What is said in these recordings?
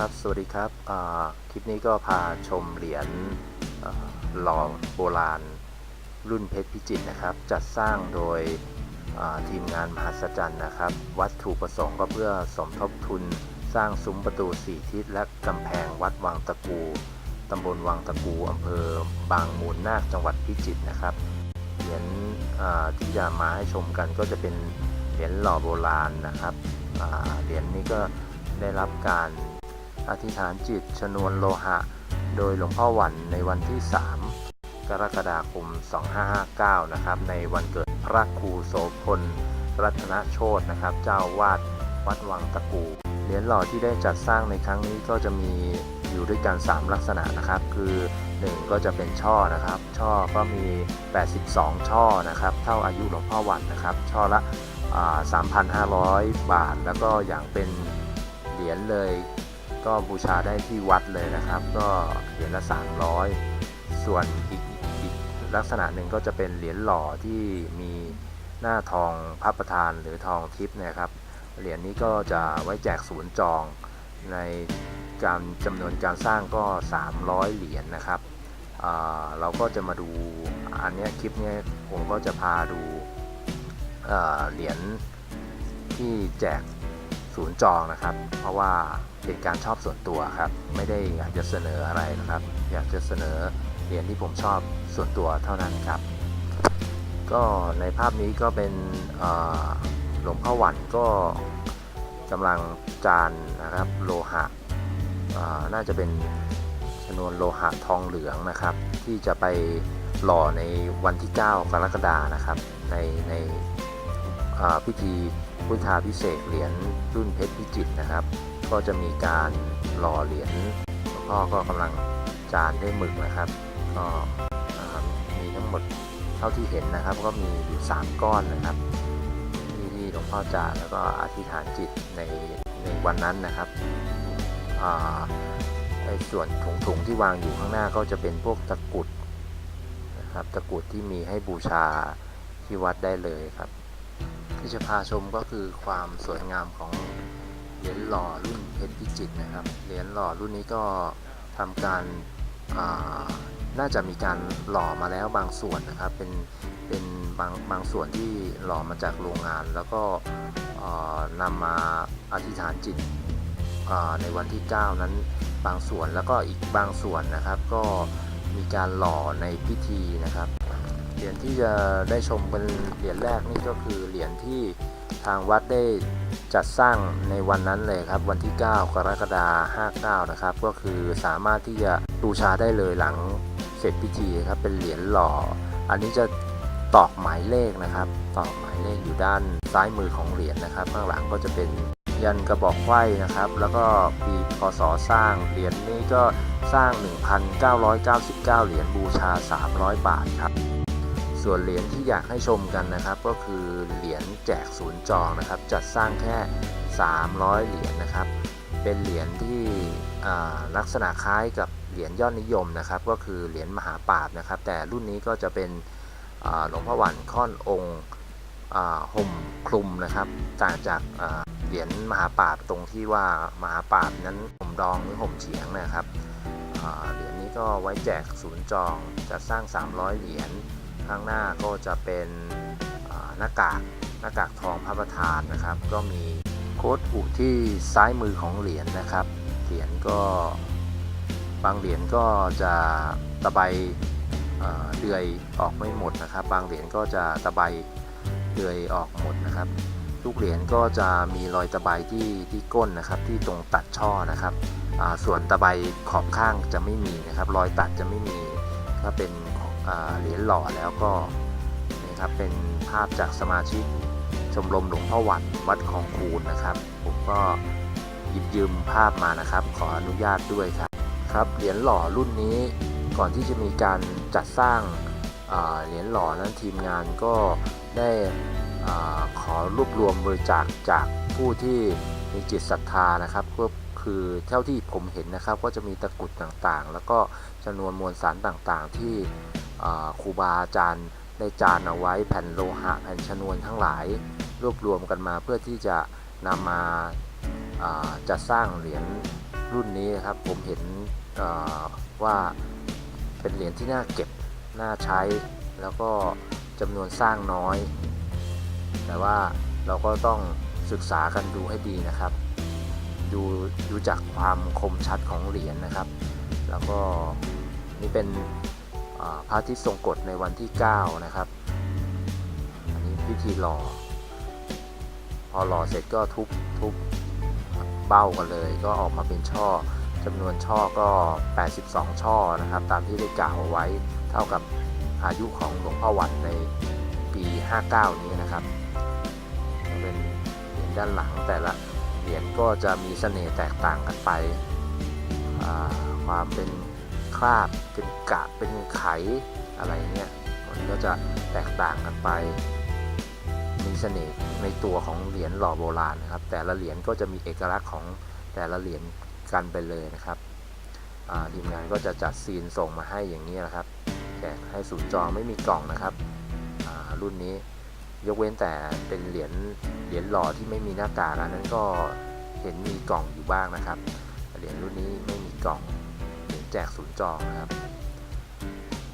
ครับ สวัสดีครับ คลิปนี้ก็พาชมเหรียญหล่อโบราณ รุ่นเพชรพิจิตรนะครับ จัดสร้างโดยทีมงานมหัศจรรย์นะครับ วัตถุประสงค์ก็เพื่อสมทบทุนสร้างซุ้มประตูสี่ทิศและกำแพงวัดวังตะกูตำบลวังตะกูอำเภอ บางมูลนาคจังหวัดพิจิตรนะครับ เหรียญอ่าที่จะมาให้ชมกันก็จะเป็นเหรียญหล่อโบราณนะครับเหรียญนี้ก็ได้รับการ อธิษฐานจิตชนวนโลหะ โดยหลวงพ่อหวันในวันที่ 3 กรกฎาคม 2559 นะครับ ในวันเกิดพระครูโสพล รัตนโชตนะครับ เจ้าวาดวัดวังตะกูเหรียญหล่อที่ได้จัดสร้างในครั้งนี้ก็จะมีอยู่ด้วยกัน 3 ลักษณะนะครับ คือ 1 ก็จะเป็นช่อนะครับ ช่อก็มี 82 ช่อนะครับ เท่าอายุหลวงพ่อหวันนะครับ ช่อละอ่า3,500 บาท แล้วก็อย่างเป็นเหรียญเลย ก็บูชาได้ที่วัดเลยนะครับ ก็เหรียญละ 300 ส่วนอีกอีกลักษณะหนึ่งก็จะเป็นเหรียญหล่อที่มีหน้าทองพระประธานหรือทองทิพย์นะครับเหรียญนี้ก็จะไว้แจกศูนย์จองในการจำนวนการสร้างก็ 300 เหรียญนะครับเราก็จะมาดูอันนี้คลิปนี้ผมก็จะพาดูเเหรียญที่แจก ศูนย์จองนะครับ เพราะว่าเป็นการชอบส่วนตัวครับ ไม่ได้อยากจะเสนออะไรนะครับ อยากจะเสนอเหรียญที่ผมชอบส่วนตัวเท่านั้นครับ ก็ในภาพนี้ก็เป็นหลวงพ่อหวันก็กำลังจานนะครับโลหะน่าจะเป็นชนวนโลหะทองเหลืองนะครับ ที่จะไปหล่อในวันที่ 9 กรกฎานะครับ ในในพิธี พุทธาพิเศษเหรียญรุ่นเพชรพิจิตนะครับ ก็จะมีการหล่อเหรียญหลวงพ่อก็กำลังจานด้วยหมึกนะครับ ก็มีทั้งหมดเท่าที่เห็นนะครับ ก็มีอยู่3ก้อนนะครับที่ที่หลวงพ่อจารแล้วก็อธิษฐานจิตในในวันนั้นนะครับอ่าไอ้ส่วนถุงถุงที่วางอยู่ข้างหน้าก็จะเป็นพวกตะกรุดนะครับตะกรุดที่มีให้บูชาที่วัดได้เลยครับ ที่จะพาชมก็คือความสวยงามของเหรียญหล่อรุ่นเพชรพิจิตรนะครับ เหรียญหล่อรุ่นนี้ก็ทำการาน่าจะมีการหล่อมาแล้วบางส่วนนะครับ เป็นเป็นบางบางส่วนที่หล่อมาจากโรงงาน แล้วก็นำมาอธิษฐานจิตในวันที่ 9 นั้นบางส่วนแล้วก็อีกบางส่วนนะครับ ก็มีการหล่อในพิธีนะครับ เหรียญที่จะได้ชมเป็นเหรียญแรกนี่ก็คือเหรียญที่ทางวัดได้จัดสร้างในวันนั้นเลยครับ วันที่ 9 กรกฎาคม59 นะครับ ก็คือสามารถที่จะบูชาได้เลยหลังเสร็จพิธีครับเป็นเหรียญหล่อ อันนี้จะตอกหมายเลขนะครับ ตอกหมายเลขอยู่ด้านซ้ายมือของเหรียญนะครับ ข้างหลังก็จะเป็นยันกระบอกไข้นะครับ แล้วก็ปีพศสร้างเหรียญนี้ก็สร้าง 1,999 เหรียญบูชา 300 บาทครับ ส่วนเหรียญที่อยากให้ชมกันนะครับ ก็คือเหรียญแจกศูนย์จองนะครับ จัดสร้างแค่ 300 เหรียญนะครับ เป็นเหรียญที่ลักษณะคล้ายกับเหรียญยอดนิยมนะครับ ก็คือเหรียญมหาปราบนะครับ แต่รุ่นนี้ก็จะเป็นหลวงพ่อหวันค่อนองค์ห่มคลุมนะครับ ต่างจากเหรียญมหาปราบตรงที่ว่ามหาปราบนั้นห่มดองหรือห่มเฉียงนะครับเหรียญนี้ก็ไว้แจกศูนย์จองจะสร้าง 300 เหรียญ ข้างหน้าก็จะเป็นหน้ากากหน้ากากทองพระประธานนะครับ ก็มีโค้ดอุที่ซ้ายมือของเหรียญนะครับ เหรียญก็บางเหรียญก็จะตะไบเดือยออกไม่หมดนะครับ บางเหรียญก็จะตะไบเดือยออกหมดนะครับ ทุกเหรียญก็จะมีรอยตะไบที่ที่ก้นนะครับที่ตรงตัดช่อนะครับ ส่วนตะไบขอบข้างจะไม่มีนะครับ รอยตัดจะไม่มีถ้าเป็น เหรียญหล่อแล้วก็นี่ครับเป็นภาพจากสมาชิกชมรมหลวงพ่อวัดวัดของคูนนะครับ ผมก็หยิบยืมภาพมานะครับ ขออนุญาตด้วยครับครับเหรียญหล่อรุ่นนี้ก่อนที่จะมีการจัดสร้างเหรียญหล่อนั้นทีมงานก็ได้ขอรวบรวมบริจาคจากผู้ที่มีจิตศรัทธานะครับก็คือเท่าที่ผมเห็นนะครับ ก็จะมีตะกุดต่างๆ แล้วก็จำนวนมวลสารต่างๆ ที่ ครูบาอาจารย์ได้จานเอาไว้แผ่นโลหะแผ่นชนวนทั้งหลาย รวบรวมกันมาเพื่อที่จะนำมาจะสร้างเหรียญรุ่นนี้ครับผมเห็นว่าเป็นเหรียญที่น่าเก็บน่าใช้ แล้วก็จำนวนสร้างน้อย แต่ว่าเราก็ต้องศึกษากันดูให้ดีนะครับ ดูดูจากความคมชัดของเหรียญนะครับ แล้วก็นี่เป็น พระอาทิตย์ทรงกฎในวันที่ 9 นะครับ อันนี้พิธีหล่อ พอหล่อเสร็จก็ทุบทุบเบ้ากันเลย ก็ออกมาเป็นช่อจำนวนช่อก็ 82 ช่อนะครับ ตามที่ได้กล่าวไว้เท่ากับอายุของหลวงพ่อวัดในปี 59 นี้นะครับ เป็นเหรียญด้านหลังแต่ละเหรียญก็จะมีเสน่ห์แตกต่างกันไป ความเป็น คราบเป็นกะเป็นไขอะไรเงี้ยมันก็จะแตกต่างกันไป มีเสน่ห์ในตัวของเหรียญหล่อโบราณนะครับ แต่ละเหรียญก็จะมีเอกลักษณ์ของแต่ละเหรียญกันไปเลยนะครับทีมงานก็จะจัดซีนส่งมาให้อย่างนี้นะครับแจกให้ศูนย์จองไม่มีกล่องนะครับรุ่นนี้ยกเว้นแต่เป็นเหรียญเหรียญหล่อที่ไม่มีหน้ากากอันนั้นก็เห็นมีกล่องอยู่บ้างนะครับ เหรียญรุ่นนี้ไม่มีกล่อง แจกศูนย์จองนะครับ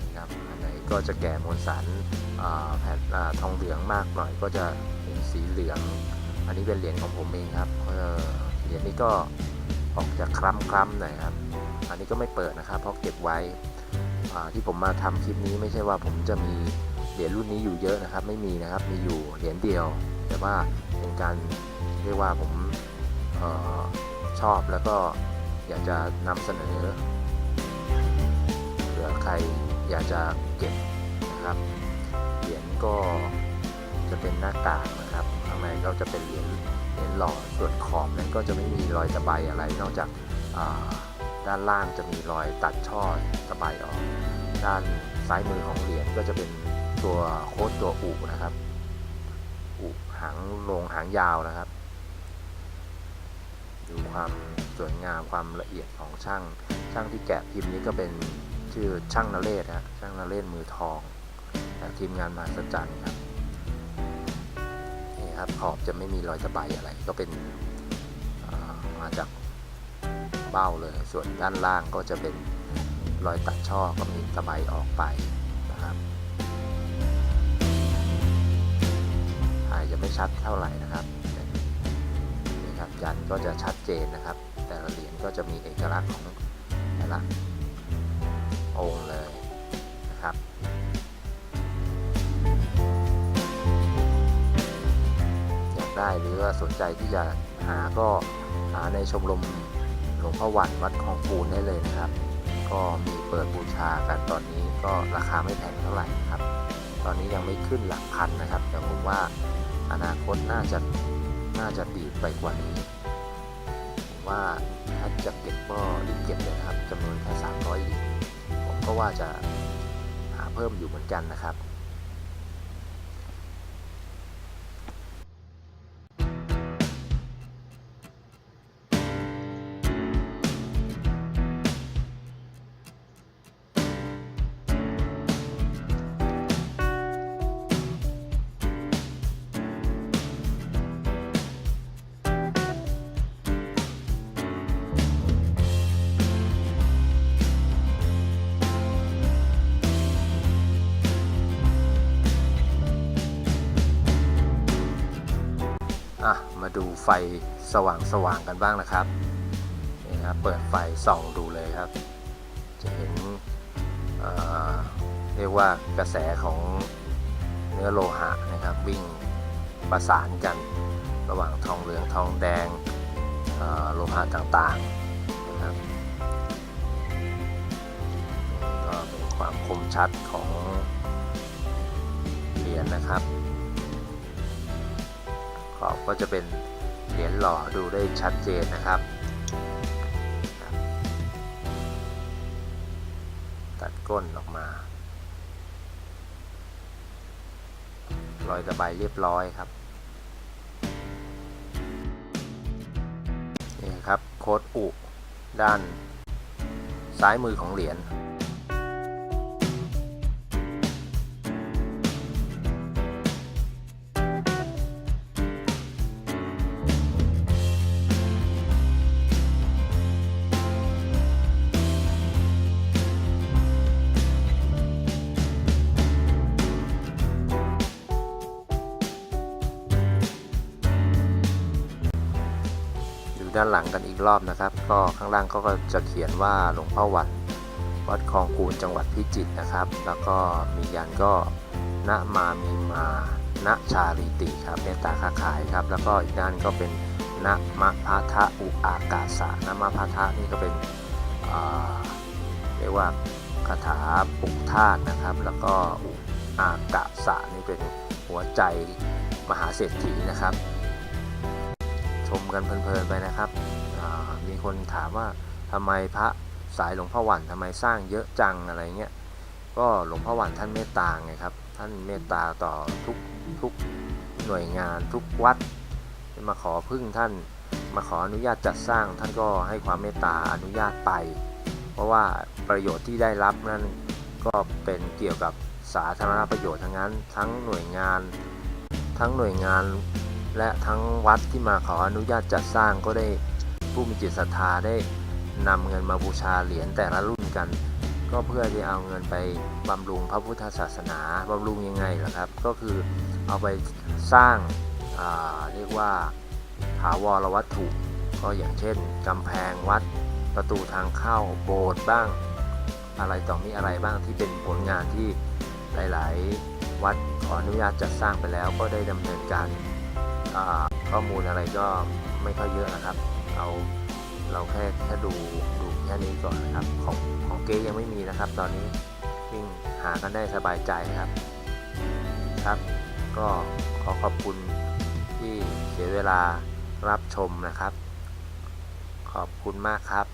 นี่ครับอันไหนก็จะแก่มวลสารแผ่นทองเหลืองมากหน่อยก็จะเป็นสีเหลือง อันนี้เป็นเหรียญของผมเองครับเหรียญนี้ก็ออกจะคล้ำๆหน่อยครับ อันนี้ก็ไม่เปิดนะครับเพราะเก็บไว้ที่ผมมาทำคลิปนี้ไม่ใช่ว่าผมจะมีเหรียญรุ่นนี้อยู่เยอะนะครับ ไม่มีนะครับมีอยู่เหรียญเดียว แต่ว่าเป็นการเรียกว่าผมออชอบแล้วก็อยากจะนำเสนอ ใครอยากจะเก็บนะครับ เหรียญก็จะเป็นหน้ากากนะครับ ข้างในก็จะเป็นเหรียญเหรียญหล่อส่วนขอบนั้นก็จะไม่มีรอยตะไบอะไร นอกจากาด้านล่างจะมีรอยตัดช่อตะไบออก ด้านซ้ายมือของเหรียญก็จะเป็นตัวโค้ดตัวอุนะครับ อุหางลงหางยาวนะครับ ดูความสวยงามความละเอียดของช่าง ช่างที่แกะพิมพ์นี้ก็เป็น ชื่อช่างนเรศนะฮะช่างนเรศมือทองจากทีมงานมหัศจรรย์ครับนี่ครับขอบจะไม่มีรอยตะไบอะไร ก็เป็นามาจากเบ้าเลย ส่วนด้านล่างก็จะเป็นรอยตัดช่อก็มีตะไบออกไปนะครับอาจจะไม่ชัดเท่าไหร่นะครับนี่ครับยันก็จะชัดเจนนะครับ แต่ละเหรียญก็จะมีเอกลักษณ์ของแต่ละ องค์เลยนะครับอยากได้หรือว่าสนใจที่จะหาก็หาในชมรมหลวงพ่อวันวัดคลองปูนได้เลยนะครับ ก็มีเปิดบูชากันตอนนี้ก็ราคาไม่แพงเท่าไหร่นะครับ ตอนนี้ยังไม่ขึ้นหลักพันนะครับ แต่ผมว่าอนาคตน่าจะน่าจะดีไปกว่านี้ผมว่าถ้าจะเก็บก็รีบเก็บเลยนะครับจำนวนแค่300เหรียญ ว่าจะหาเพิ่มอยู่เหมือนกันนะครับ ดูไฟสว่างสว่างๆกันบ้างนะครับนี่ครับเปิดไฟส่องดูเลยครับ จะเห็นเเรียกว่ากระแสของเนื้อโลหะนะครับ วิ่งประสานกันระหว่างทองเหลืองทองแดงโลหะต่างๆนะครับก็เป็นความคมชัดของเหรียญนะครับ ขอบก็จะเป็นเหรียญหล่อดูได้ชัดเจนนะครับ ตัดก้นออกมา รอยตะไบเรียบร้อยครับนี่ครับโค้ดอุด้านซ้ายมือของเหรียญ ย้อนหลังกันอีกรอบนะครับ ก็ข้างล่างก็จะเขียนว่าหลวงพ่อวันวัดคลองกูลจังหวัดพิจิตรนะครับ แล้วก็มียันก็ณมามีมาณชาลีติครับเมตตาค้าขายครับ แล้วก็อีกด้านก็เป็นณมะพะทะอุอากาสะณมะพะทะนี่ก็เป็นเรียกว่าคาถาปลุกธาตุนะครับ แล้วก็อุอากาสะนี่เป็นหัวใจมหาเศรษฐีนะครับ กันเพลินๆไปนะครับมีคนถามว่าทำไมพระสายหลวงพ่อหวันทำไมสร้างเยอะจังอะไรเงี้ยก็หลวงพ่อหวันท่านเมตตาไงครับท่านเมตตาต่อทุกทุกหน่วยงานทุกวัดมาขอพึ่งท่านมาขออนุญาตจัดสร้างท่านก็ให้ความเมตตาอนุญาตไป เพราะว่าประโยชน์ที่ได้รับนั้นก็เป็นเกี่ยวกับสาธารณประโยชน์ทั้งนั้น ทั้งหน่วยงาน ทั้งหน่วยงาน และทั้งวัดที่มาขออนุญาตจัดสร้างก็ได้ผู้มีจิตศรัทธาได้นำเงินมาบูชาเหรียญแต่ละรุ่นกัน ก็เพื่อที่เอาเงินไปบำรุงพระพุทธศาสนาบำรุงยังไงล่ะครับ ก็คือเอาไปสร้างาเรียกว่าถาวรวัตถุ ก็อย่างเช่นกำแพงวัดประตูทางเข้าโบสถ์บ้าง อะไรต่อมีอะไรบ้างที่เป็นผลงานที่หลาย ๆ วัดขออนุญาตจัดสร้างไปแล้วก็ได้ดำเนินการ ข้อมูลอะไรก็ไม่ค่อยเยอะนะครับ เอาเราแค่แค่ดูดูแค่นี้ก่อนนะครับ ของของเก๊ยังไม่มีนะครับ ตอนนี้วิ่งหากันได้สบายใจครับ ครับ ก็ขอขอบคุณที่เสียเวลารับชมนะครับ ขอบคุณมากครับ